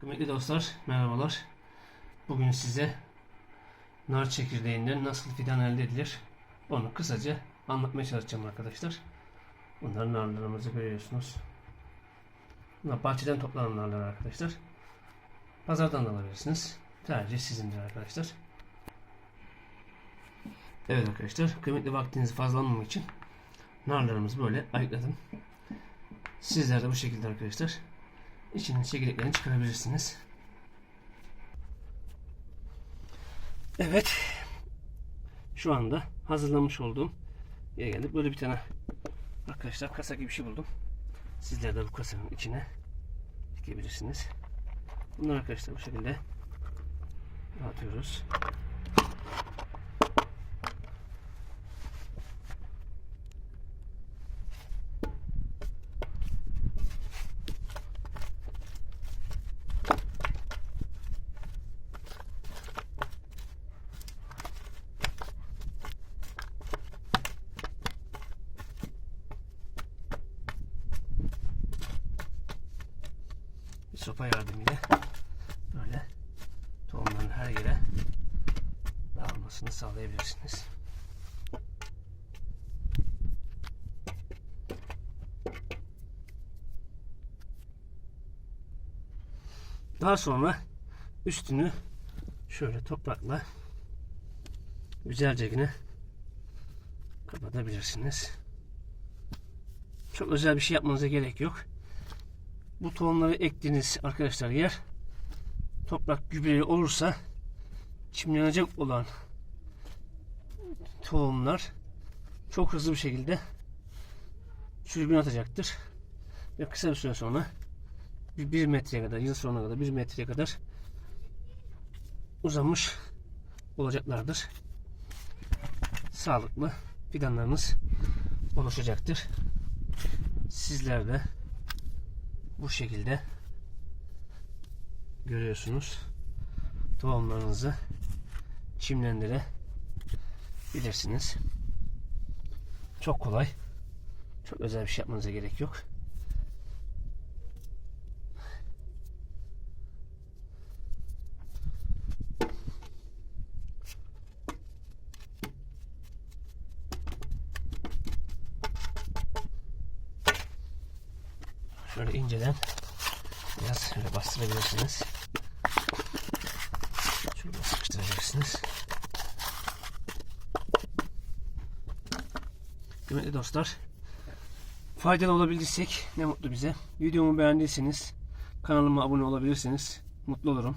Kıymetli dostlar, merhabalar. Bugün size nar çekirdeğinden nasıl fidan elde edilir onu kısaca anlatmaya çalışacağım arkadaşlar. Bunlar narlarımızı görüyorsunuz. Bunlar bahçeden toplanan narlar arkadaşlar. Pazardan da alabilirsiniz. Tercih sizindir arkadaşlar. Evet arkadaşlar, kıymetli vaktinizi fazla almamak için narlarımızı böyle ayıkladım. Sizler de bu şekilde arkadaşlar içinin çekirdeklerini çıkarabilirsiniz. Evet. Şu anda hazırlamış olduğum yere geldik. Böyle bir tane arkadaşlar kasa gibi bir şey buldum. Sizler de bu kasanın içine dikebilirsiniz. Bunları arkadaşlar bu şekilde atıyoruz. Sopa yardımıyla böyle tohumların her yere dağılmasını sağlayabilirsiniz. Daha sonra üstünü şöyle toprakla güzelce yine kapatabilirsiniz. Çok özel bir şey yapmanıza gerek yok bu tohumları ektiğiniz arkadaşlar yer toprak gübreli olursa çimlenecek olan tohumlar çok hızlı bir şekilde sürgün atacaktır. Ve kısa bir süre sonra bir, bir metreye kadar, yıl sonuna kadar bir metreye kadar uzamış olacaklardır. Sağlıklı fidanlarınız oluşacaktır. Sizler de bu şekilde görüyorsunuz tohumlarınızı çimlendirebilirsiniz. Çok kolay. Çok özel bir şey yapmanıza gerek yok. Şöyle inceden biraz şöyle bastırabilirsiniz. Şöyle sıkıştırabilirsiniz. Kıymetli dostlar, faydalı olabildiysek ne mutlu bize. Videomu beğendiyseniz kanalıma abone olabilirsiniz. Mutlu olurum.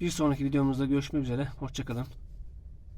Bir sonraki videomuzda görüşmek üzere. Hoşçakalın.